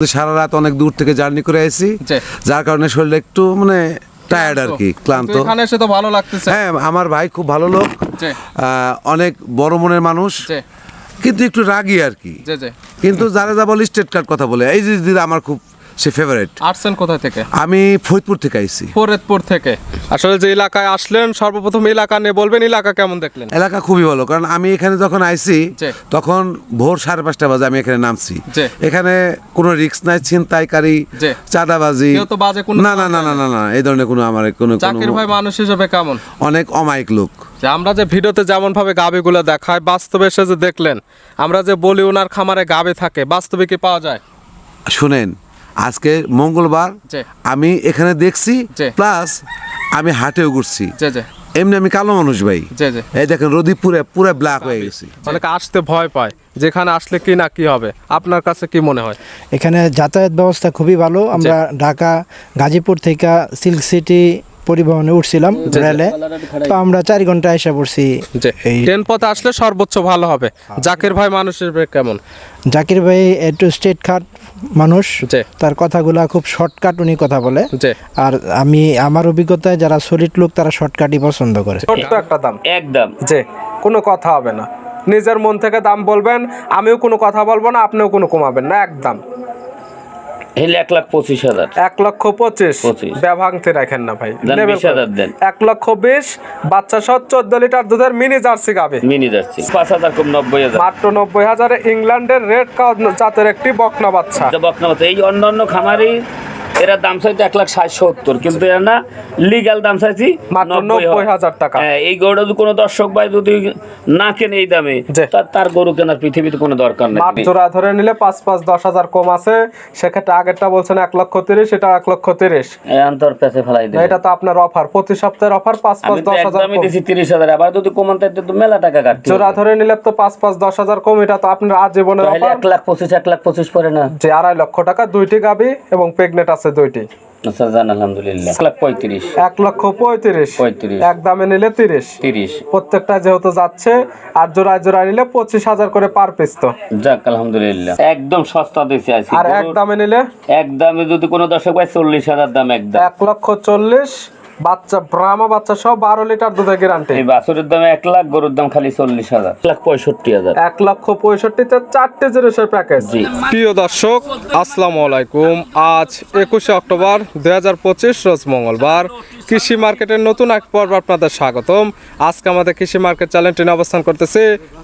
সারা রাত অনেক দূর থেকে জার্নি করে আসি যার কারণে শরীর একটু মানে টায়ার্ড আর কি ক্লান্ত। এখানে এসে তো ভালো লাগতেছে। হ্যাঁ আমার ভাই খুব ভালো লোক আহ, অনেক বড় মনের মানুষ কিন্তু একটু রাগি আর কি। কিন্তু যারা যা বলে স্টেট কার্ড কথা বলে। এই যে দিদি আমার খুব সে ফেভারিট আসছেন কোথা থেকে? আমি ফরিদপুর থেকে আইছি। ফরিদপুর থেকে। আসলে যে এলাকায় আসলেন সর্বপ্রথম এলাকা নিয়ে বলবেন এলাকা কেমন দেখলেন? এলাকা খুবই ভালো কারণ আমি এখানে যখন আইছি তখন ভোর সাড়ে পাঁচটা বাজে আমি এখানে নামছি। এখানে কোনো রিস্ক নাই ছিনতাইকারী চাঁদাবাজি। কেউ তো বাজে কোনো না না না না না না এই ধরনের কোনো আমার কোনো জাকির ভাই মানুষ হিসেবে কেমন? অনেক অমায়িক লোক। যে আমরা যে ভিডিওতে যেমন ভাবে গাবিগুলো দেখায় বাস্তবে এসে যে দেখলেন আমরা যে বলি ওনার খামারে গাবে থাকে বাস্তবে কি পাওয়া যায়? শুনেন আজকে মঙ্গলবার আমি এখানে দেখছি প্লাস আমি হাটেও ঘুরছি। এমনি আমি কালো মানুষ ভাই। এই দেখেন রোদি পুরে পুরো ব্ল্যাক হয়ে গেছি। অনেকে আসতে ভয় পায় যেখানে আসলে কি না কি হবে আপনার কাছে কি মনে হয়? এখানে যাতায়াত ব্যবস্থা খুবই ভালো। আমরা ঢাকা গাজীপুর থেকে সিল্ক সিটি পরিবহনে উঠছিলাম রেলে। তো আমরা চার ঘণ্টা এসে পড়ছি যে এই ট্রেন পথে আসলে সর্বোচ্চ ভালো হবে। জাকির ভাই মানুষের কেমন? জাকির ভাই একটু স্টেট খাট মানুষ। তার কথাগুলা খুব শর্টকাট উনি কথা বলে। আর আমি আমার অভিজ্ঞতায় যারা সলিড লোক তারা শর্টকাটই পছন্দ করে। ছোট্ট একটা দাম। একদম। যে কোনো কথা হবে না। নিজের মন থেকে দাম বলবেন আমিও কোনো কথা বলব না আপনিও কোনো কমাবেন না একদম। হলে এক লাখ পঁচিশ হাজার। এক লক্ষ পঁচিশ। ব্যভাঙতে রাখেন না ভাই। বিশ হাজার দেন। এক লক্ষ বিশ বাচ্চা সহ চোদ্দ লিটার দুধের মিনি জার্সি গাবে। মিনি যাচ্ছি পাঁচ হাজার কম নব্বই হাজার। মাত্র নব্বই হাজারে ইংল্যান্ডের রেড কাউ জাতের একটি বকনা বাচ্চা। বকনা বাচ্চা এই অন্যান্য অন্য খামারি এরা দাম চাইতো এক লাখ ষাট সত্তর কিন্তু এরা না লিগাল দাম চাইছি নব্বই হাজার। টাকা। হ্যাঁ এই গরুটা যদি কোনো দর্শক ভাই যদি না কেনে এই দামে তার গরু কেনার পৃথিবীতে কোনো দরকার নেই। জোড়া ধরে নিলে পাঁচ পাঁচ দশ হাজার কম আছে। সেক্ষেত্রে আগেরটা বলছেন এক লক্ষ তিরিশ এটা এক লক্ষ তিরিশ। অন্তর পেছে ফেলাই দেবে এটা তো আপনার অফার প্রতি সপ্তাহের অফার পাঁচ পাঁচ দশ হাজার। দিছি তিরিশ হাজার আবার যদি কমান তাইতে তো মেলা টাকা কাটতে জোড়া ধরে নিলে তো পাঁচ পাঁচ দশ হাজার কম এটা তো আপনার আজীবনের অফার এক লাখ পঁচিশ এক লাখ পঁচিশ পরে না। যে আড়াই লক্ষ টাকা দুইটি গাবি এবং প্রেগনেন্ট আছে। দুইটি। আচ্ছা জান আলহামদুলিল্লাহ। এক লাখ পঁয়ত্রিশ। এক লক্ষ পঁয়ত্রিশ। পঁয়ত্রিশ। এক দামে নিলে তিরিশ। তিরিশ। প্রত্যেকটা যেহেতু যাচ্ছে আর জোড়ায় জোড়ায় নিলে পঁচিশ হাজার করে পার পিস তো। যাক আলহামদুলিল্লাহ। একদম সস্তা দিয়েছি আছি আর এক দামে নিলে? এক দামে যদি কোনো দর্শক ভাই চল্লিশ হাজার দাম একদম। এক লক্ষ চল্লিশ বাচ্চা ব্রাহ্মা বাচ্চা সব বারো লিটার দুধের গ্যারান্টি এই বাছুরের দাম এক লাখ গরুর দাম খালি চল্লিশ হাজার। এক লাখ পঁয়ষট্টি হাজার। এক লক্ষ পঁয়ষট্টিতে চারটে জিনিসের প্যাকেজ জি। প্রিয় দর্শক আসসালামু আলাইকুম। আজ একুশে অক্টোবর দুই হাজার পঁচিশ রোজ মঙ্গলবার। কৃষি মার্কেটের নতুন এক পর্ব আপনাদের স্বাগতম। আজকে আমাদের কৃষি মার্কেট চ্যানেলটি অবস্থান করতেছে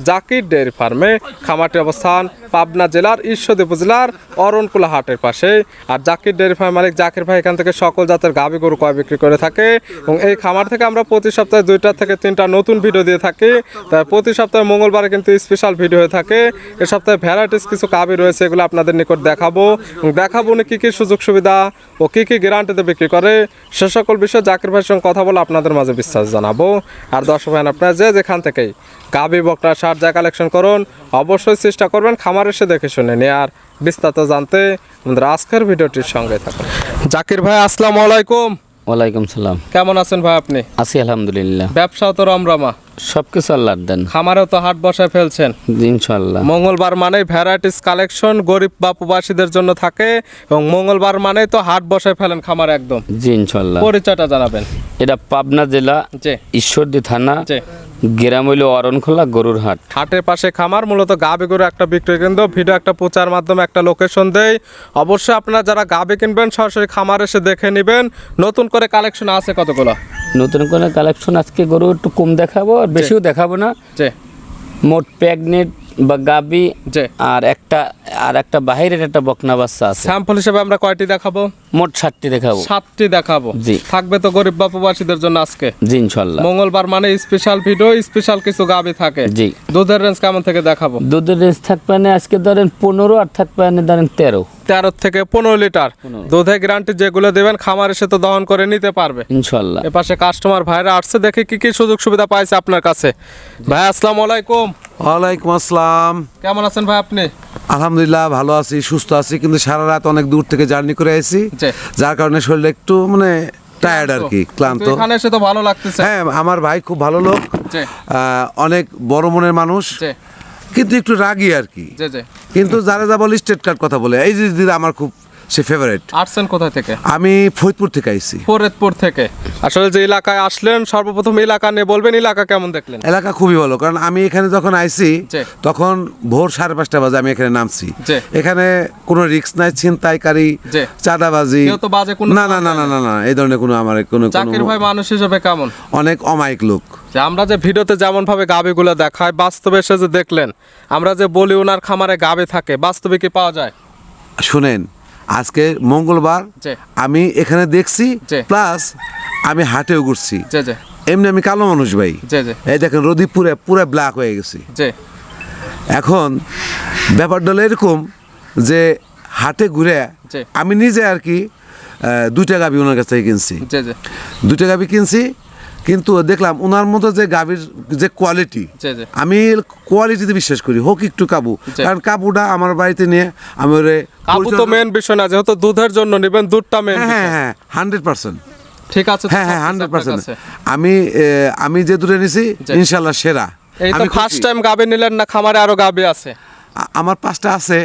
জাকির ডেয়ারি ফার্মে। খামারটি অবস্থান পাবনা জেলার ঈশ্বরদী উপজেলার অরণকুলা হাটের পাশে। আর জাকির ডেয়ারি ফার্ম মালিক জাকির ভাই এখান থেকে সকল জাতের গাভী গরু কয় বিক্রি করে থাকে। এবং এই খামার থেকে আমরা প্রতি সপ্তাহে দুইটা থেকে তিনটা নতুন ভিডিও দিয়ে থাকি। তাই প্রতি সপ্তাহে মঙ্গলবারে কিন্তু স্পেশাল ভিডিও হয়ে থাকে। এ সপ্তাহে ভ্যারাইটিস কিছু গাভী রয়েছে, এগুলো আপনাদের নিকট দেখাবো। এবং দেখাবো উনি কী কী সুযোগ সুবিধা ও কী কী গ্যারান্টিতে বিক্রি করে। সে সকল বিষয়ে জাকির ভাইয়ের সঙ্গে কথা বলে আপনাদের মাঝে বিশ্বাস জানাব। আর দর্শক ভাই আপনারা যে যেখান থেকেই কাবি বকরা সার যা কালেকশন করুন, অবশ্যই চেষ্টা করবেন খামার এসে দেখে শুনে নিয়ে আর বিস্তারিত জানতে আমাদের আজকের ভিডিওটির সঙ্গে থাকুন। জাকির ভাই, আসসালামু আলাইকুম। ওয়ালাইকুম সালাম। কেমন আছেন ভাই আপনি? আছি আলহামদুলিল্লাহ। ব্যবসা তো রমরমা। সব কিছু আল্লাহর দেন। খামারেও তো হাট বসায় ফেলছেন। ইনশাল্লাহ মঙ্গলবার মানে ভ্যারাইটিস কালেকশন গরিব বা প্রবাসীদের জন্য থাকে এবং মঙ্গলবার মানে তো হাট বসায় ফেলেন খামার একদম। জি ইনশাল্লাহ পরিচয়টা জানাবেন। এটা পাবনা জেলা ঈশ্বরদী থানা গ্রাম হইল অরণখোলা গরুর হাট। হাটের পাশে খামার মূলত গাবে গরু একটা বিক্রয় কেন্দ্র। ভিডিও একটা প্রচার মাধ্যমে একটা লোকেশন দেয় অবশ্যই আপনারা যারা গাবে কিনবেন সরাসরি খামার এসে দেখে নেবেন। নতুন করে কালেকশন আছে কতগুলো? নতুন কোনো কালেকশন আজকে গরু একটু কম দেখাবো আর বেশিও দেখাবো না। মোট প্যাগনেট বা গাবি আর একটা আর একটা বাহিরের একটা বকনা বাচ্চা আছে। স্যাম্পল হিসেবে আমরা কয়টি দেখাবো? মোট ষাটটি দেখাবো। সাতটি দেখাবো। জি। থাকবে তো গরিব বা প্রবাসীদের জন্য আজকে। জি ইনশাল্লাহ। মঙ্গলবার মানে স্পেশাল ভিডিও স্পেশাল কিছু গাবি থাকে। জি। দুধের রেঞ্জ কেমন থেকে দেখাবো? দুধের রেঞ্জ থাকবে না আজকে ধরেন পনেরো আর থাকবে না ধরেন তেরো। তেরো থেকে পনেরো লিটার দুধে গ্যারান্টি যেগুলো দেবেন খামার এসে তো দহন করে নিতে পারবে। ইনশাল্লাহ। এপাশে কাস্টমার ভাইরা আসছে দেখে কি কি সুযোগ সুবিধা পাইছে আপনার কাছে। ভাই আসসালামু আলাইকুম। ওয়ালাইকুম আসসালাম। কেমন আছেন ভাই আপনি? আলহামদুলিল্লাহ ভালো আছি সুস্থ আছি কিন্তু সারা রাত অনেক দূর থেকে জার্নি করে আসি যার কারণে শরীর একটু মানে টায়ার্ড আর কি ক্লান্ত। এখানে এসে তো ভালো লাগতেছে। হ্যাঁ আমার ভাই খুব ভালো লোক অনেক বড় মনের মানুষ কিন্তু একটু রাগি আর কি কিন্তু যারা যা বলে স্টেট কার্ড কথা বলে এই যে দিদি আমার খুব সে ফেভারিট আসছেন কোথায় থেকে? আমি ফরিদপুর থেকে আইছি। ফরিদপুর থেকে। আসলে যে এলাকায় আসলেন সর্বপ্রথম এলাকা নিয়ে বলবেন এলাকা কেমন দেখলেন? এলাকা খুবই ভালো কারণ আমি এখানে যখন আইছি তখন ভোর সাড়ে পাঁচটা বাজে আমি এখানে নামছি। এখানে কোনো রিস্ক নাই ছিনতাইকারী চাঁদাবাজি। কেউ তো বাজে কোনো না না না না না না এই ধরনের কোনো আমার কোনো কোনো ভাই মানুষ হিসেবে কেমন? অনেক অমায়িক লোক। যে আমরা যে ভিডিওতে যেমন ভাবে গাবিগুলো দেখায় বাস্তবে এসে যে দেখলেন আমরা যে বলি ওনার খামারে গাবে থাকে বাস্তবে কি পাওয়া যায়? শুনেন আজকে মঙ্গলবার আমি এখানে দেখছি প্লাস আমি হাটেও ঘুরছি। এমনি আমি কালো মানুষ ভাই। এই দেখেন রোদি পুরে পুরো ব্ল্যাক হয়ে গেছি। এখন ব্যাপারটা এরকম যে হাটে ঘুরে আমি নিজে আর কি দুইটা গাবি ওনার কাছ থেকে কিনছি। দুইটা গাবি কিনছি কিন্তু দেখলাম ওনার মতো যে গাবির যে কোয়ালিটি। আমি কোয়ালিটিতে বিশ্বাস করি হোক একটু কাবু। কারণ কাবুটা আমার বাড়িতে নিয়ে আমি কাবু তো মেন বিষয় না যেহেতু দুধের জন্য নেবেন দুধটা মেন হ্যাঁ হ্যাঁ হ্যাঁ হান্ড্রেড পার্সেন্ট ঠিক আছে হ্যাঁ হ্যাঁ হান্ড্রেড পার্সেন্ট আমি আমি যে দূরে নিছি ইনশাল্লাহ সেরা। এই তো আমি ফার্স্ট টাইম গাবে নিলেন না খামারে আরও গাবে আছে। আমার পাঁচটা আছে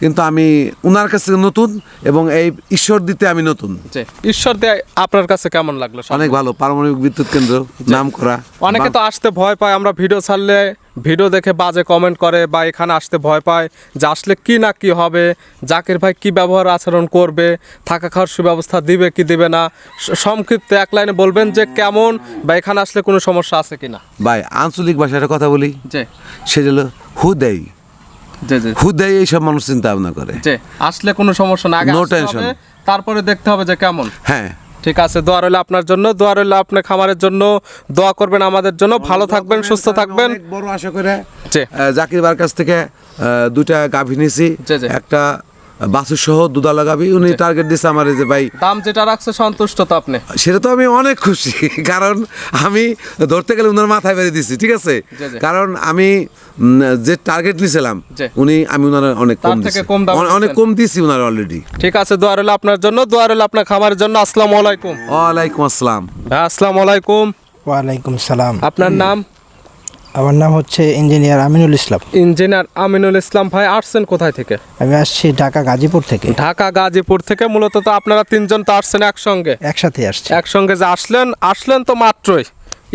কিন্তু আমি উনার কাছে নতুন এবং এই ঈশ্বর দিতে আমি নতুন। ঈশ্বর দেয় আপনার কাছে কেমন লাগল অনেক ভালো পারমাণবিক বিদ্যুৎ কেন্দ্র নাম করা অনেকে তো আসতে ভয় পায় আমরা ভিডিও ছাড়লে ভিডিও দেখে বাজে কমেন্ট করে বা এখানে আসতে ভয় পায় যে আসলে কি না কি হবে জাকির ভাই কি ব্যবহার আচরণ করবে থাকা খাওয়ার সুব্যবস্থা দিবে কি দিবে না সংক্ষিপ্ত এক লাইনে বলবেন যে কেমন বা এখানে আসলে কোনো সমস্যা আছে কি না ভাই আঞ্চলিক ভাষায় কথা বলি। যে সেটা হলো জি জি হুদেই এইসব মানুষ চিন্তা ভাবনা করে। আসলে কোনো সমস্যা না নো. হবে, তারপরে দেখতে হবে যে কেমন। হ্যাঁ। ঠিক আছে দোয়া রইল আপনার জন্য দোয়া রইল আপনার খামারের জন্য দোয়া করবেন আমাদের জন্য ভালো থাকবেন সুস্থ থাকবেন। বড় আশা করে জাকির বার কাছ থেকে দুটা দুইটা গাভী জি। একটা বাসু সহ দুধালা গাভী উনি টার্গেট দিছে আমার যে ভাই দাম যেটা রাখছে সন্তুষ্ট তো আপনি। সেটা তো আমি অনেক খুশি কারণ আমি ধরতে গেলে উনার মাথায় বেরিয়ে দিচ্ছি ঠিক আছে। কারণ আমি যে টার্গেট নিয়েছিলাম উনি আমি উনার অনেক কম থেকে দিছি। কম অনেক কম দিছি উনার অলরেডি ঠিক আছে দোয়া রইল আপনার জন্য দোয়া রইল আপনার খামারের জন্য আসসালামু আলাইকুম। ওয়ালাইকুম আসসালাম। হ্যাঁ আসসালামু আলাইকুম। ওয়ালাইকুম সালাম। আপনার নাম? আমার নাম হচ্ছে ইঞ্জিনিয়ার আমিনুল ইসলাম। ইঞ্জিনিয়ার আমিনুল ইসলাম ভাই আসছেন কোথায় থেকে? আমি আসছি ঢাকা গাজীপুর থেকে। ঢাকা গাজীপুর থেকে মূলত তো আপনারা তিনজন তো আসছেন একসঙ্গে। একসাথে আসছি। একসঙ্গে যে আসলেন আসলেন তো মাত্রই।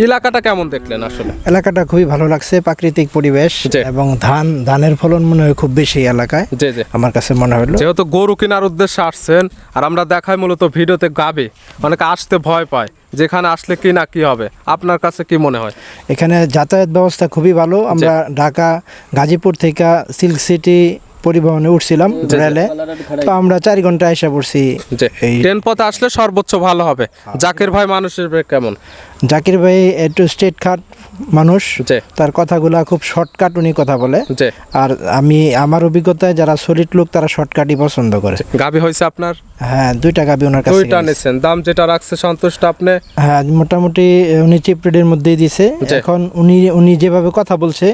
এলাকাটা কেমন দেখলেন আসলে? এলাকাটা খুবই ভালো লাগছে প্রাকৃতিক পরিবেশ। এবং ধান ধানের ফলন মনে হয় খুব বেশি এলাকায় জি জি। আমার কাছে মনে হলো। যেহেতু গরু কেনার উদ্দেশ্যে আসছেন আর আমরা দেখাই মূলত ভিডিওতে গাবে অনেকে আসতে ভয় পায় যেখানে আসলে কি না কি হবে আপনার কাছে কি মনে হয়? এখানে যাতায়াত ব্যবস্থা খুবই ভালো আমরা ঢাকা গাজীপুর থেকে সিল্ক সিটি পরিবহনে উঠছিলাম রেলে তো আমরা চার ঘণ্টা এসে পড়ছি ট্রেন পথে আসলে সর্বোচ্চ ভালো হবে। জাকির ভাই মানুষের কেমন? জাকির ভাই একটু স্টেট খাট মানুষ তার কথাগুলা খুব শর্টকাট উনি কথা বলে। আর আমি আমার অভিজ্ঞতায় যারা সলিড লোক তারা শর্টকাটই পছন্দ করে। গাবি হয়েছে আপনার? হ্যাঁ দুইটা গাবি ওনার কাছে দুইটা গেছে। নিচ্ছেন দাম যেটা রাখছে সন্তুষ্ট আপনি? হ্যাঁ মোটামুটি উনি চিপ রেটের মধ্যেই দিছে। এখন উনি উনি যেভাবে কথা বলছে।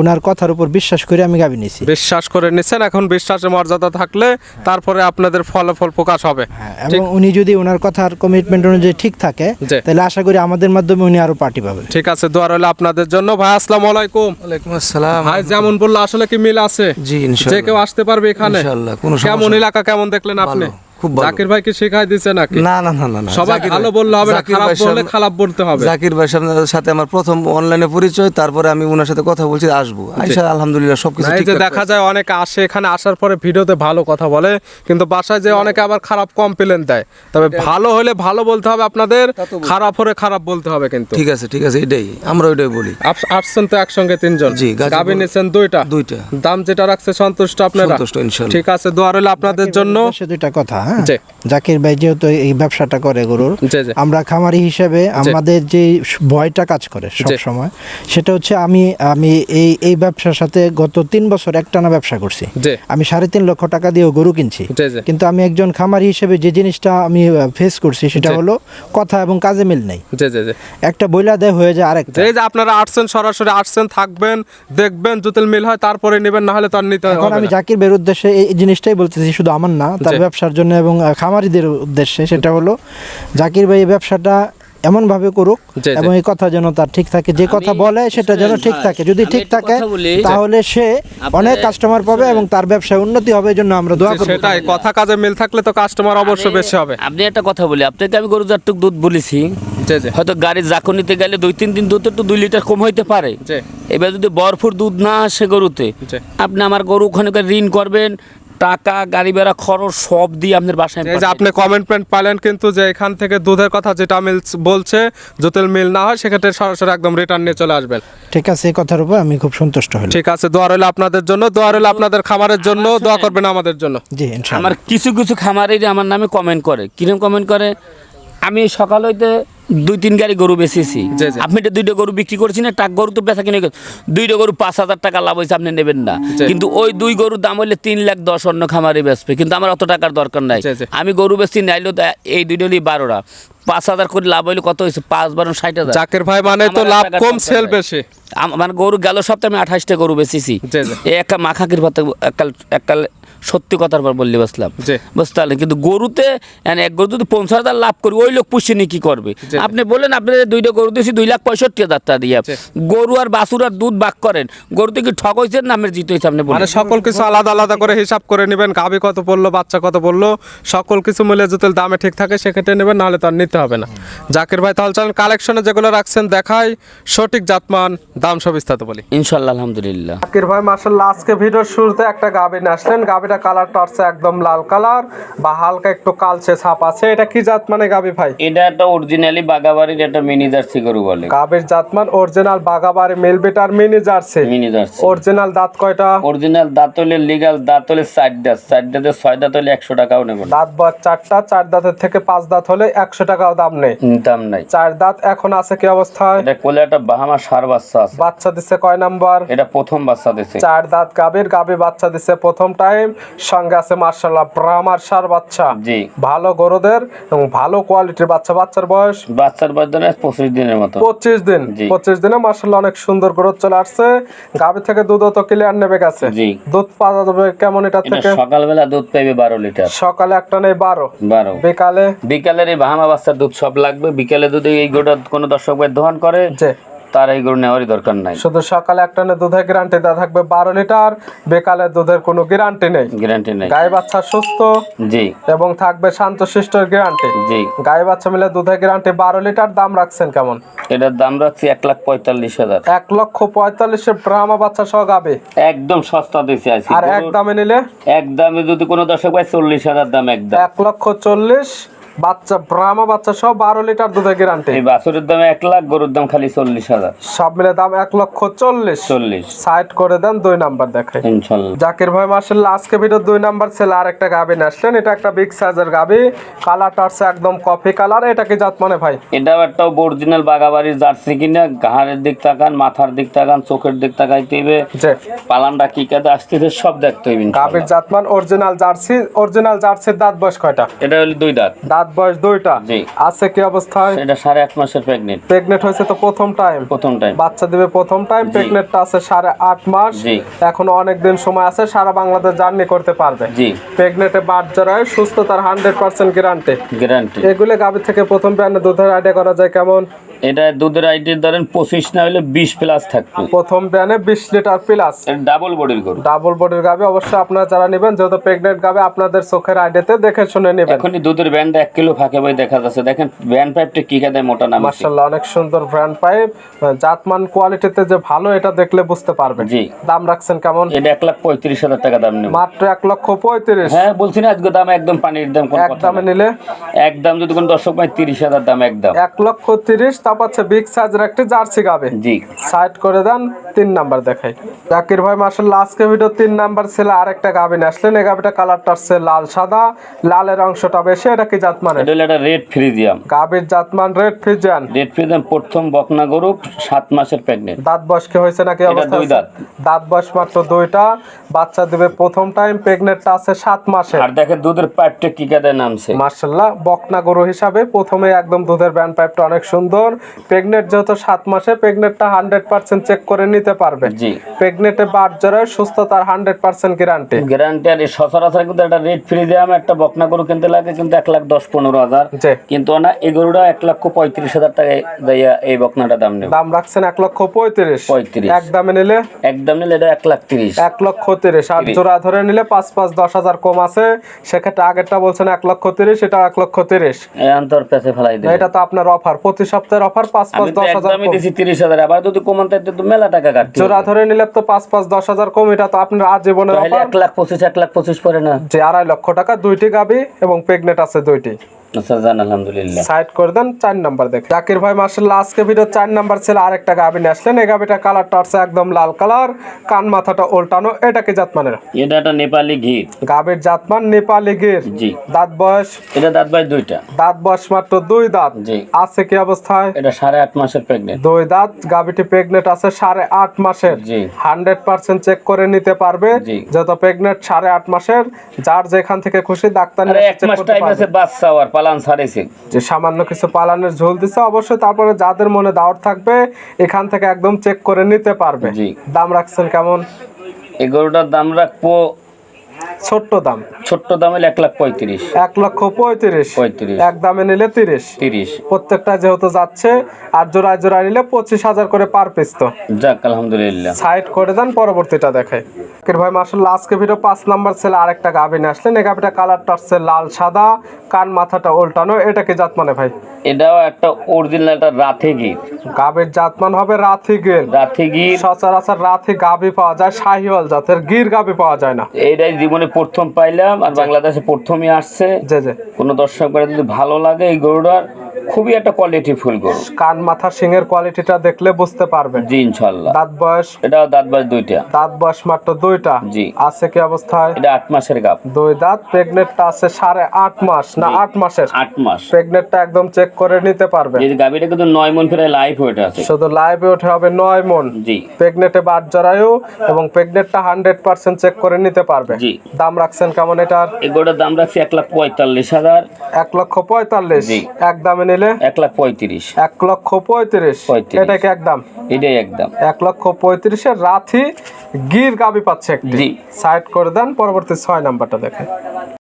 ওনার কথার উপর বিশ্বাস করে আমি গাবি নিছি। বিশ্বাস করে নিচ্ছেন এখন বিশ্বাসের মর্যাদা থাকলে তারপরে আপনাদের ফলাফল প্রকাশ হবে। হ্যাঁ, এবং উনি যদি ওনার কথার কমিটমেন্ট অনুযায়ী ঠিক থাকে তাহলে আশা করি আমাদের মাধ্যমে উনি আরও পার্টি পাবেন। ঠিক আছে দোয়া রইল আপনাদের জন্য। ভাই আসসালামু আলাইকুম। ওয়ালাইকুম আসসালাম। ভাই যেমন বলল আসলে কি মিল আছে? জি, ইনশাআল্লাহ। যে কেউ আসতে পারবে এখানে। ইনশাআল্লাহ, কোনো সমস্যা কেমন এলাকা কেমন দেখলেন আপনি? ভালো, খুব ভালো। জাকির ভাই কি শেখাই দিছে নাকি? না না না না না। সবাই ভালো বললে হবে না খারাপ বললে খারাপ বলতে হবে। জাকির সামনে- সাথে আমার প্রথম অনলাইনে পরিচয় তারপরে আমি ওনার সাথে কথা বলছি আসব। আইসা আলহামদুলিল্লাহ সবকিছু ঠিক দেখা যায় অনেকে আসে এখানে আসার পরে ভিডিওতে ভালো কথা বলে কিন্তু বাসায় যে অনেকে আবার খারাপ কমপ্লেন দেয়। তবে ভালো হলে ভালো বলতে হবে আপনাদের খারাপ হলে খারাপ বলতে হবে কিন্তু। ঠিক আছে ঠিক আছে এটাই। আমরা ওইটাই বলি। আসছেন তো একসঙ্গে তিনজন। জি, গাবি নিয়েছেন দুইটা। দুইটা। দাম যেটা রাখছে সন্তুষ্ট আপনারা। সন্তুষ্ট, ইনশাআল্লাহ। ঠিক আছে দোয়া রইল আপনাদের জন্য। সে দুইটা কথা। হ্যাঁ? জাকির ভাই যেহেতু এই ব্যবসাটা করে গরুর। আমরা খামারি হিসেবে আমাদের যে ভয়টা কাজ করে সব সময় সেটা হচ্ছে আমি আমি এই এই ব্যবসার সাথে গত তিন বছর একটানা ব্যবসা করছি। আমি সাড়ে তিন লক্ষ টাকা দিয়েও গরু কিনছি। কিন্তু আমি একজন খামারি হিসেবে যে জিনিসটা আমি ফেস করছি সেটা হলো কথা এবং কাজে মিল নেই। একটা বইলা দেয় হয়ে যায় আরেকটা। এই যে আপনারা আসছেন সরাসরি আসছেন থাকবেন দেখবেন জুতেল মিল হয় তারপরে নেবেন না হলে তার নিতে এখন হবে আমি জাকির বের উদ্দেশ্যে এই এই জিনিসটাই বলতেছি শুধু আমার না তার ব্যবসার জন্য এবং খামারিদের উদ্দেশ্যে সেটা হলো জাকির ভাই এই ব্যবসাটা এমন ভাবে করুক। এবং এই কথা যেন তার ঠিক থাকে। যে কথা বলে সেটা যেন ঠিক থাকে। যদি ঠিক থাকে তাহলে সে অনেক কাস্টমার পাবে এবং তার ব্যবসায় উন্নতি হবে জন্য আমরা দোয়া করব। সেটাই। কথা কাজে মিল থাকলে তো কাস্টমার অবশ্যই বেশি হবে। আপনি একটা কথা বলি আপনাকে আমি গরু যারটুক দুধ বলেছি। জি জি। হয়তো গাড়ি জাকো নিতে গেলে দুই তিন দিন দুধ একটু দুই লিটার কম হইতে পারে। জি। এবার যদি বরফুর দুধ না আসে গরুতে আপনি আমার গরু ওখানে ঋণ করবেন টাকা গাড়ি ভাড়া খরচ সব দিয়ে আপনার বাসায় এই যে আপনি কমেন্টমেন্ট পালেন কিন্তু যে এখান থেকে দুধের কথা যেটা মিল বলছে যদি মিল না হয় সেক্ষেত্রে সরাসরি একদম রিটার্ন নিয়ে চলে আসবেন। ঠিক আছে এই কথার উপর আমি খুব সন্তুষ্ট হলাম। ঠিক আছে দোয়া রইল আপনাদের জন্য দোয়া রইল আপনাদের খামারের জন্য দোয়া করবেন আমাদের জন্য। জি ইনশাআল্লাহ। আমার কিছু কিছু খামারেরই আমার নামে কমেন্ট করে। কীরকম কমেন্ট করে? আমি সকাল হইতে দুই তিন গাড়ি গরু বেচেছি। আপনি তো দুইটা গরু বিক্রি করেছি না টাক গরু তো বেচা কিনে। দুইটা গরু পাঁচ হাজার টাকা লাভ হয়েছে আপনি নেবেন না। কিন্তু ওই দুই গরুর দাম হইলে তিন লাখ দশ অন্য খামারে বেচবে। কিন্তু আমার অত টাকার দরকার নাই। আমি গরু বেচছি নাইলেও এই দুইটা হলি বারোটা। পাঁচ হাজার করে লাভ হইলে কত হয়েছে? পাঁচ বারো ষাট হাজার। জাকির ভাই মানে তো লাভ কম সেল বেশি। আমার গরু গেল সপ্তাহে আমি আঠাশটা গরু বেচেছি। একটা মাখাকির ভাতে এককাল এককাল সত্যি কথার পর বললি বসলাম বুঝতে পারলেন? কিন্তু গরুতে মানে এক গরু যদি পঞ্চাশ হাজার লাভ করি। ওই লোক পুষে নিয়ে কি করবে? আপনি বলেন আপনি দুইটা গরু দিয়েছি দুই লাখ পঁয়ষট্টি হাজার টাকা দিয়ে। গরু আর বাছুর আর দুধ বাক করেন। গরুতে কি ঠক হয়েছে না আমার জিত হয়েছে আপনি মানে বলেন সকল কিছু আলাদা আলাদা করে হিসাব করে নেবেন। গাভি কত পড়ল বাচ্চা কত পড়ল সকল কিছু মিলে যদি দামে ঠিক থাকে সেক্ষেত্রে নেবেন নাহলে তো আর নিতে হবে না। জাকির ভাই তাহলে চলেন কালেকশনে যেগুলো রাখছেন দেখাই। সঠিক জাতমান দাম সব বিস্তারিত বলি। ইনশাল্লাহ আলহামদুলিল্লাহ। জাকির ভাই মার্শাল্লাহ আজকে ভিডিওর শুরুতে একটা গাভি নিয়ে আসলেন। গাভিটা কালারটা হচ্ছে একদম লাল কালার বা হালকা একটু কালচে ছাপ আছে। এটা কি জাত মানে গাভি ভাই? এটা একটা অরিজিনালি বাগাবাড়ির একটা মিনি জার্সি গরু বলে। গাভির জাতমান original Bagabari Milk Vita mini Jersey. Mini Jersey. Original দাঁত কয়টা? অরিজিনাল দাঁতলে লিগাল দাঁতলে চার দাঁত। চার দাঁতে ছয় দাঁত হলে একশো টাকাও নেব দাঁত বা চারটা চার দাঁতের থেকে পাঁচ দাঁত হলে একশো টাকাও দাম নেই। দাম নাই। চার দাঁত এখন আছে কি অবস্থায়? এটা কোলে একটা বাহামা সার বাচ্চা আছে। বাচ্চা দিচ্ছে কয় নাম্বার? এটা প্রথম বাচ্চা দিছে। চার দাঁত গাভীর গাভী বাচ্চা দিচ্ছে প্রথম টাইম সঙ্গে আছে মার্শাল্লাহ ব্রাহ্মার সার বাচ্চা। জি। ভালো গরুদের এবং ভালো কোয়ালিটির বাচ্চা। বাচ্চার বয়স বাচ্চার বয়স ধরেন পঁচিশ দিনের মতো। পঁচিশ দিন। পঁচিশ দিনে মার্শাল্লাহ অনেক সুন্দর গ্রোথ চলে আসছে। গাভী থেকে দুধ তো ক্লিয়ার নেবে গেছে। দুধ পাওয়া যাবে কেমন এটা থেকে? সকালবেলা দুধ পাইবে বারো লিটার। সকালে একটা নেই বারো। বারো। বিকালে? বিকালের এই বাহামা বাচ্চার দুধ সব লাগবে। বিকালে যদি এই গোটা কোনো দর্শক ভাই দহন করে তার এই গরু নেওয়ারই দরকার নাই। শুধু সকালে একটা দুধের গ্যারান্টি দেওয়া থাকবে বারো লিটার বিকালে দুধের কোনো গ্যারান্টি নেই। গ্যারান্টি নাই। গায়ে বাচ্চা সুস্থ জি। এবং থাকবে শান্ত শান্তশিষ্টর গ্যারান্টি জি। গায়ে বাচ্চা মিলে দুধের গ্যারান্টি বারো লিটার দাম রাখছেন কেমন? এটার দাম রাখছি এক লাখ পঁয়তাল্লিশ হাজার। এক লক্ষ পঁয়তাল্লিশের ব্রাহ্মা বাচ্চা সহ গাবে? একদম সস্তা দিয়েছে আর এক দামে নিলে? এক দামে যদি কোনো দর্শক ভাই চল্লিশ হাজার দাম একদম। এক লক্ষ চল্লিশ বাচ্চা ব্রাহ্মা বাচ্চা সব বারো লিটার দুধের গ্যারান্টি এই বাছুরের দাম এক লাখ গরুর দাম খালি চল্লিশ হাজার। সব মিলে দাম এক লক্ষ চল্লিশ। চল্লিশ। সাইড করে দেন দুই নাম্বার দেখাই ইনশাল্লাহ। জাকির ভাই মার্শাল্লাহ আজকে ভিডিও দুই নাম্বার ছেলে আর একটা গাবি আসলেন। এটা একটা বিগ সাইজের গাবি। কালারটা হচ্ছে একদম কফি কালার এটা কি জাত মানে ভাই? এটা একটা অরিজিনাল বাগাবাড়ির জার্সি কিনা ঘাড়ের দিক তাকান মাথার দিক তাকান চোখের দিক তাকাইতে হইবে। যে পালানটা কি কাদে আসতেছে সব দেখতে হইবে গাবির। জাতমান অরিজিনাল জার্সি। অরিজিনাল জার্সির দাঁত বয়স কয়টা? এটা হলো দুই দাঁত। দাঁত বয়স দুইটা। আছে কি অবস্থায়? এটা সাড়ে আট মাসের প্রেগনেন্ট প্রেগনেন্ট হয়েছে তো প্রথম টাইম প্রথম টাইম বাচ্চা দিবে প্রথম টাইম প্রেগনেন্টটা আছে সাড়ে আট মাস। এখন অনেক দিন সময় আছে সারা বাংলাদেশ জার্নি করতে পারবে। প্রেগনেন্টে জড়ায় সুস্থ তার হান্ড্রেড পার্সেন্ট গ্যারান্টি গ্যারান্টি এগুলো গাভি থেকে প্রথম ব্যান্ডে দুধের আইডিয়া করা যায় কেমন? এটা দুধের আইটি ধরেন পঁচিশ না হলে বিশ প্লাস থাকবে। প্রথম ব্যানে বিশ লিটার প্লাস ডাবল বডির গরু। ডাবল বডির গাবে অবশ্যই আপনারা যারা নেবেন যেহেতু প্রেগনেন্ট গাবে আপনাদের চোখের আইডিয়াতে দেখে শুনে নেবেন। এখনই দুধের ব্যান্ড এক কিলো ফাঁকে ভাই দেখা যাচ্ছে। দেখেন ব্যান্ড পাইপটা কি কাদে মোটা নাম মার্শাল্লাহ অনেক সুন্দর ব্র্যান্ড পাইপ জাতমান কোয়ালিটিতে যে ভালো এটা দেখলে বুঝতে পারবেন। জি। দাম রাখছেন কেমন? এটা এক লাখ পঁয়ত্রিশ হাজার টাকা দাম নেব। মাত্র এক লক্ষ পঁয়ত্রিশ। হ্যাঁ বলছি না আজকে দাম একদম পানির দাম এক দামে নিলে? একদম যদি কোনো দর্শক পায় তিরিশ হাজার দাম একদম এক লক্ষ তিরিশ তারপর হচ্ছে বিগ সাইজের একটি জার্সি গাবে। জি। সাইড করে দেন তিন নাম্বার দেখাই। জাকির ভাই মার্শাল্লাহ আজকে ভিডিও তিন নাম্বার ছিল আরেকটা গাবিন আসলেন। এই গাবিটা কালারটা আসছে লাল সাদা। লালের অংশটা বেশি এটা কি জাত মানে এটা একটা রেড ফ্রিজিয়াম গাবির জাতমান রেড ফিজান রেড ফ্রিজিয়াম প্রথম বকনা গরু সাত মাসের প্রেগনেন্ট দাঁত বয়স কি হয়েছে নাকি অবস্থা দুই দাঁত। দাঁত বয়স মাত্র দুইটা। বাচ্চা দিবে প্রথম টাইম প্রেগনেন্টটা আছে সাত মাসে। আর দেখে দুধের পাইপটা কি কাদে নামছে মার্শাল্লাহ বকনা গরু হিসাবে প্রথমে একদম দুধের ব্যান্ড পাইপটা অনেক সুন্দর। প্রেগনেন্ট যেহেতু সাত মাসে প্রেগনেন্টটা হান্ড্রেড পার্সেন্ট চেক করে নিতে পারবে। জি। প্রেগনেন্টে বাদ জড়ায় সুস্থতার হান্ড্রেড পার্সেন্ট গ্যারান্টি গ্যারান্টি আর সচরাচর কিন্তু একটা রেট ফ্রি দিয়ে আমি একটা বকনা গরু কিনতে লাগে কিন্তু এক লাখ দশ পনেরো হাজার। কিন্তু না এই গরুটা এক লক্ষ পঁয়ত্রিশ হাজার টাকায় যাইয়া এই বকনাটা দাম নেবে। দাম রাখছেন এক লক্ষ পঁয়ত্রিশ। পঁয়ত্রিশ। এক দামে নিলে? একদম নিলে এটা এক লাখ তিরিশ। এক লক্ষ তিরিশ। আর জোড়া ধরে নিলে পাঁচ পাঁচ দশ হাজার কম আছে। সেক্ষেত্রে আগেরটা বলছেন এক লক্ষ তিরিশ এটা এক লক্ষ তিরিশ। এই অন্তর পেছে ফেলাই দেবে। এটা তো আপনার অফার প্রতি সপ্তাহের অফার পাঁচ পাঁচ দশ হাজার আমি দিছি তিরিশ হাজার আবার যদি কমান তাইতে তো মেলা টাকা কাটছে জোড়া ধরে নিলে তো পাঁচ পাঁচ দশ হাজার কম এটা তো আপনার আজীবনের এক লাখ পঁচিশ এক লাখ পঁচিশ পরে না। যে আড়াই লক্ষ টাকা দুইটি গাবি এবং প্রেগনেন্ট আছে দুইটি। আচ্ছা জান আলহামদুলিল্লাহ। সাইড করে দেন চার নাম্বার দেখে। জাকির ভাই মার্শাল্লাহ আজকে ভিডিও চার নাম্বার ছিল আরেকটা গাবি নিয়ে আসলেন। এই গাবিটা কালারটা আছে একদম লাল কালার কান মাথাটা উল্টানো এটা কি জাতমানের? এটা একটা নেপালি ঘির। গাবির জাতমান নেপালি গির জি। দাঁত বয়স? এটা দাঁত ভাই দুইটা। দাঁত বয়স মাত্র দুই দাঁত। জি। আছে কি অবস্থায়? এটা সাড়ে আট মাসের প্রেগনেন্ট দুই দাঁত। গাবিটি প্রেগনেন্ট আছে সাড়ে আট মাসের। জি। হান্ড্রেড পার্সেন্ট চেক করে নিতে পারবে। যত প্রেগনেন্ট সাড়ে আট মাসের যার যেখান থেকে খুশি ডাক্তার এক মাস টাইম আছে বাচ্চা আর পালান ছাড়েছে। যে সামান্য কিছু পালানের ঝোল দিছে অবশ্যই তারপরে যাদের মনে দাওয়াত থাকবে এখান থেকে একদম চেক করে নিতে পারবে। জি। দাম রাখছেন কেমন? এই গরুটার দাম রাখব ছোট্ট দাম। ছোট্ট দাম এক লাখ পঁয়ত্রিশ। এক লক্ষ পঁয়ত্রিশ। পঁয়ত্রিশ। এক দামে নিলে তিরিশ। তিরিশ। প্রত্যেকটা যেহেতু যাচ্ছে আর নিলে পঁচিশ হাজার করে পার পিস তো। যাক আলহামদুলিল্লাহ। সাইড করে দেন পরবর্তীটা ভাই আজকে ভিডিও পাঁচ নাম্বার ছেলে আরেকটা গাভি নিয়ে আসলেন। এই গাভিটা কালারটা আসছে লাল সাদা কান মাথাটা উল্টানো। এটা কি জাত মানে ভাই? এটাও একটা অরিজিনাল একটা রাথে গির। গাভির জাতমান হবে রাথি গির। রাথে গির। সচরাচর রাথি গাভি পাওয়া যায় শাহিওয়াল জাতের। গির গাভি পাওয়া যায় না। এইটাই জীবনে প্রথম পাইলাম আর বাংলাদেশে প্রথমই আসছে। কোনো দর্শক যদি ভালো লাগে এই গরুটার খুবই একটা কোয়ালিটি ফুল গরু। কান মাথা সিংহের কোয়ালিটিটা দেখলে বুঝতে পারবেন। জি ইনশাল্লাহ দাঁত বয়স? এটা দাঁত বয়স দুইটা। দাঁত বয়স মাত্র দুইটা? জি। আছে কি অবস্থায়? এটা আট মাসের গাপ। দুই দাঁত প্রেগনেন্টটা আছে সাড়ে আট মাস। না। আট মাসের। আট মাস। প্রেগনেন্টটা একদম চেক করে নিতে পারবে এই গাবিটা কিন্তু নয় মন ফেরায় লাইভ হয়ে আছে। শুধু লাইভে ওঠে হবে নয় মন। জি। প্রেগনেন্টে বাদ জরায়ু এবং প্রেগনেন্টটা হান্ড্রেড পার্সেন্ট চেক করে নিতে পারবে। জি। দাম রাখছেন কেমন এটার? এই দাম রাখছি এক লাখ পঁয়তাল্লিশ হাজার। এক লক্ষ পঁয়তাল্লিশ। জি। এক দামে নিলে এক লাখ পঁয়ত্রিশ। এক লক্ষ পঁয়ত্রিশ। একদম? এটাই একদম। এক লক্ষ পঁয়ত্রিশে রাথি গির গাবি পাচ্ছে একটি। জি। সাইড করে দেন পরবর্তী ছয় নাম্বারটা দেখে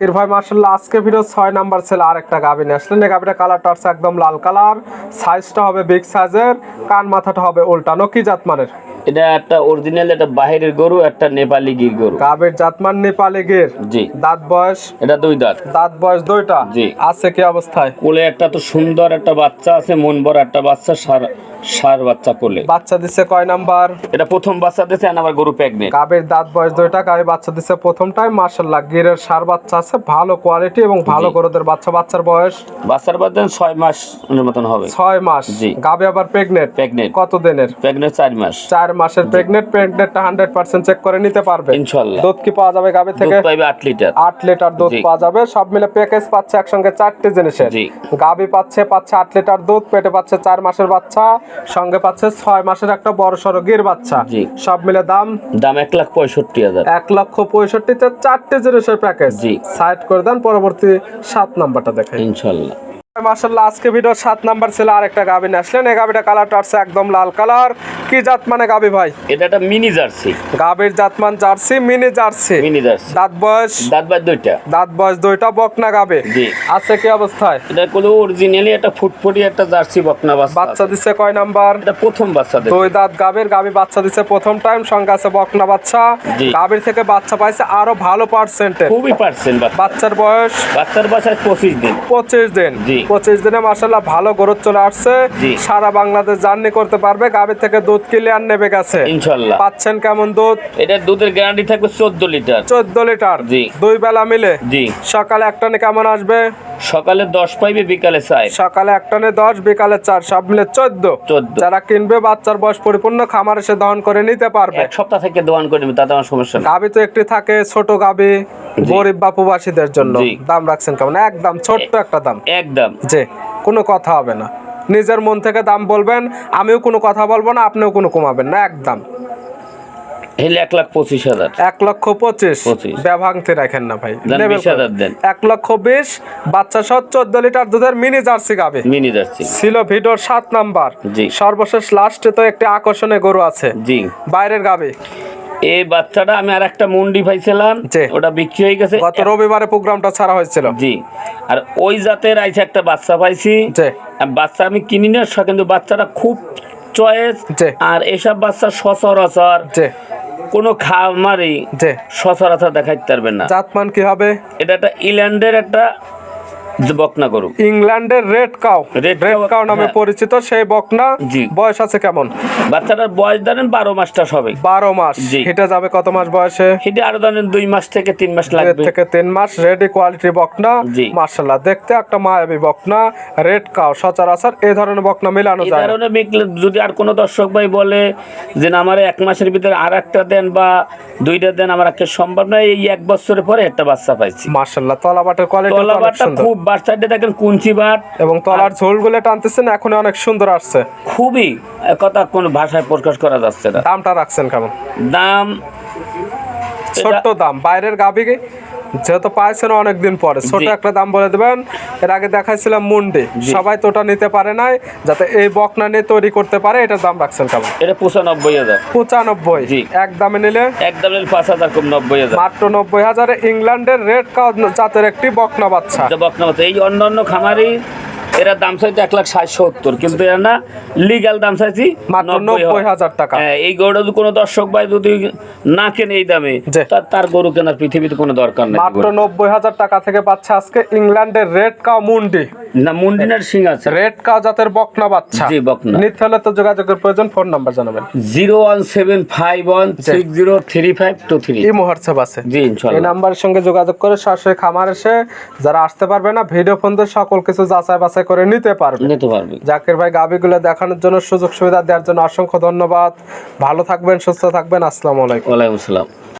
এর ভাই মার্শাল্লাহ আজকে ভিডিও ছয় নাম্বার ছিল আরেকটা গাবি নিয়ে আসলেন। এই গাবিটা কালারটা হচ্ছে একদম লাল কালার সাইজটা হবে বিগ সাইজের কান মাথাটা হবে উল্টানো কি জাতমানের। এটা একটা অরিজিনাল একটা বাহিরের গরু একটা নেপালি গির গরু। গাবির জাতমান নেপালি গির। জি। দাঁত বয়স? এটা দুই দাঁত। দাঁত বয়স দুইটা? জি। আছে কি অবস্থায়? কোলে একটা তো সুন্দর একটা বাচ্চা আছে মন বড় একটা বাচ্চা সার সার বাচ্চা কোলে। বাচ্চা দিছে কয় নাম্বার? এটা প্রথম বাচ্চা দিয়েছে আবার গরু প্রেগনেন্ট গাবির দাঁত বয়স দুইটা গাবি বাচ্চা দিছে প্রথম টাইম মার্শাল্লাহ গিরের সার বাচ্চা আছে ভালো কোয়ালিটি এবং ভালো। গরুদের বাচ্চা। বাচ্চার বয়স? বাচ্চার বাচ্চা ছয় মাস মতন হবে। ছয় মাস। জি। গাবে আবার প্রেগনেন্ট প্রেগনেন্ট কত দিনের প্রেগনেন্ট চার মাস। চার মাসের প্রেগনেন্ট প্রেগনেন্টটা হান্ড্রেড পার্সেন্ট চেক করে নিতে পারবে। ইনশাল্লাহ। দুধ কি পাওয়া যাবে গাবি থেকে? পাইবে আট লিটার। আট লিটার দুধ পাওয়া যাবে। সব মিলে প্যাকেজ পাচ্ছে একসঙ্গে চারটে জিনিসের। গাবি পাচ্ছে পাচ্ছে আট লিটার দুধ পেটে পাচ্ছে চার মাসের বাচ্চা সঙ্গে পাচ্ছে ছয় মাসের একটা বড় সড়ো গির বাচ্চা। সব মিলে দাম? দাম এক লাখ পঁয়ষট্টি হাজার। এক লক্ষ পঁয়ষট্টিতে চারটে জিনিসের প্যাকেজ। সাইড করে দেন পরবর্তী সাত নাম্বারটা দেখেন ইনশাল্লাহ। মার্শাল্লাহ আজকে ভিডিও সাত নাম্বার ছিল আরেকটা গাবি নিয়ে আসলেন। এই গাবিটা কালারটা আছে একদম লাল কালার কি জাত মানে গাবি ভাই? এটা একটা মিনি জার্সি গাবির জাতমান Jersey mini Jersey mini Jersey দাঁত বয়স? দাঁত বাদ দুইটা। দাঁত বয়স দুইটা বকনা গাবে। জি। আছে কি অবস্থায়? এটা কোনো অরিজিনালি একটা ফুটফুটি একটা জার্সি বকনা বাচ্চা বাচ্চা দিচ্ছে কয় নাম্বার? এটা প্রথম বাচ্চা দেবে দুই দাঁত গাবির গাবি বাচ্চা দিচ্ছে প্রথম টাইম সঙ্গে আছে বকনা বাচ্চা। জি। থেকে বাচ্চা পাইছে আরও ভালো পার্সেন্টের খুবই পার্সেন্ট বাচ্চার বয়স বাচ্চার বাচ্চা পঁচিশ দিন। পঁচিশ দিন। জি। পঁচিশ দিনে মাসাল্লাহ ভালো গরুর চলে আসছে। সারা বাংলাদেশ জার্নি করতে পারবে। গাভীর থেকে দুধ ক্লিয়ার নেবে গেছে ইনশাল্লাহ পাচ্ছেন কেমন দুধ? এটা দুধের গ্যারান্টি থাকবে চোদ্দ লিটার। চোদ্দ লিটার। দুই বেলা মিলে। জি। সকালে একটা কেমন আসবে? সকালে দশ পাইবে বিকালে চার। সকালে একটানে দশ বিকালে চার সব মিলে চোদ্দ। 14 যারা কিনবে বাচ্চার বয়স পরিপূর্ণ খামার এসে দহন করে নিতে পারবে। এক সপ্তাহ থেকে দোয়ান করে নেবে তাতে আমার সমস্যা নেই। গাবি তো একটি থাকে ছোট গাবি গরিব বা প্রবাসীদের জন্য। দাম রাখছেন কেমন? একদম ছোট্ট একটা দাম। একদম। যে কোনো কথা হবে না। নিজের মন থেকে দাম বলবেন আমিও কোনো কথা বলব না আপনিও কোনো কমাবেন না একদম। হেলে এক লাখ পঁচিশ হাজার। এক লক্ষ পঁচিশ। ব্যভাঙতে রাখেন না ভাই। দেন। এক লক্ষ বিশ বাচ্চা সহ চোদ্দ লিটার দুধের মিনি জার্সি গাবে। মিনি যাচ্ছি ছিল ভিডিওর সাত নাম্বার। জি। সর্বশেষ লাস্টে তো একটি আকর্ষণীয় গরু আছে। জি। বাইরের গাবে। এই বাচ্চাটা আমি আর একটা মুন্ডি পাইছিলাম। ওটা বিক্রি হয়ে গেছে। গত রবিবারে প্রোগ্রামটা ছাড়া হয়েছিল। জি। আর ওই জাতের আইসে একটা বাচ্চা পাইছি। বাচ্চা আমি কিনি না কিন্তু বাচ্চাটা খুব চয়েস আর এসব বাচ্চা সচরাচর। কোনো খামারই যে সচরাচর দেখাইতে পারবেন না। জাতমান কি হবে? এটা একটা ইল্যান্ডের একটা বকনা গরু। ইংল্যান্ডের রেড কাউ। রেড কাউ নামে হ্যাঁ। পরিচিত সেই বকনা বয়স আছে কেমন? বাচ্চাটার বয়স ধরেন বারো মাসটা সবে। বারো মাস। হেঁটে যাবে কত মাস বয়সে? সেটা আরও ধরেন দুই মাস থেকে তিন মাস লাগবে। থেকে তিন মাস রেডি কোয়ালিটি বকনা। মার্শাল্লাহ দেখতে একটা মায়াবী বকনা রেড কাউ সচরাচর এই ধরনের বকনা মেলানো যায়। কারণে যদি আর কোনো দর্শক ভাই বলে যে আমার এক মাসের ভিতরে আর একটা দেন বা দুইটা দেন আমার একটা সম্ভব নয় এই এক বছরের পরে একটা বাচ্চা পাইছি। মার্শাল্লাহ তলাবাটের কোয়ালিটি অনেক তলাবারটা সাইডে দেখেন কুঞ্চি বার এবং তলার ঝোলগুলো টানতেছেন এখন অনেক সুন্দর আসছে। খুবই কথা কোনো ভাষায় প্রকাশ করা যাচ্ছে না। দামটা রাখছেন কেমন? দাম ছোট্ট দাম বাইরের গাবি যেহেতু পাইছেন অনেকদিন পরে। ছোট একটা দাম বলে দেবেন। এর আগে দেখাইছিলাম মুন্ডি। সবাই তো ওটা নিতে পারে নাই যাতে এই বকনা নিয়ে তৈরি করতে পারে এটার দাম রাখছেন কেমন? এটা পঁচানব্বই হাজার। পঁচানব্বই। এক দামে নিলে? এক দামে নিলে পাঁচ হাজার কম নব্বই হাজার। মাত্র নব্বই হাজারে ইংল্যান্ডের রেড কাউ জাতের একটি বকনা বাচ্চা। বকনা বাচ্চা। এই অন্যান্য অন্য খামারি এরা দাম চাইছে এক লাখ ষাট সত্তর কিন্তু এরা না লিগাল দাম চাইছি নব্বই হাজার। টাকা। হ্যাঁ, এই গরুটা যদি কোনো দর্শক ভাই যদি না কেনে এই দামে তার গরু কেনার পৃথিবীতে কোনো দরকার নেই। মাত্র নব্বই হাজার টাকা থেকে পাচ্ছে আজকে ইংল্যান্ডের রেড কাউ মুন্ডি। না মুন্ডিনার সিং আছে। রেড কাউ জাতের বকনা বাচ্চা। জি, বকনা। নিতে হলে তো যোগাযোগের প্রয়োজন ফোন নাম্বার জানাবেন। Zero one seven five one six zero three five two three. এই হোয়াটসঅ্যাপ আছে। জি এই নাম্বারের সঙ্গে যোগাযোগ করে সরাসরি খামার এসে যারা আসতে পারবে না ভিডিও ফোন দিয়ে সকল কিছু যাচাই বাছাই করে নিতে পারবে। নিতে পারবে। জাকির ভাই গাবিগুলো দেখানোর জন্য সুযোগ সুবিধা দেওয়ার জন্য অসংখ্য ধন্যবাদ। ভালো থাকবেন সুস্থ থাকবেন। আসসালামু আলাইকুম। ওয়ালাইকুম আসসালাম।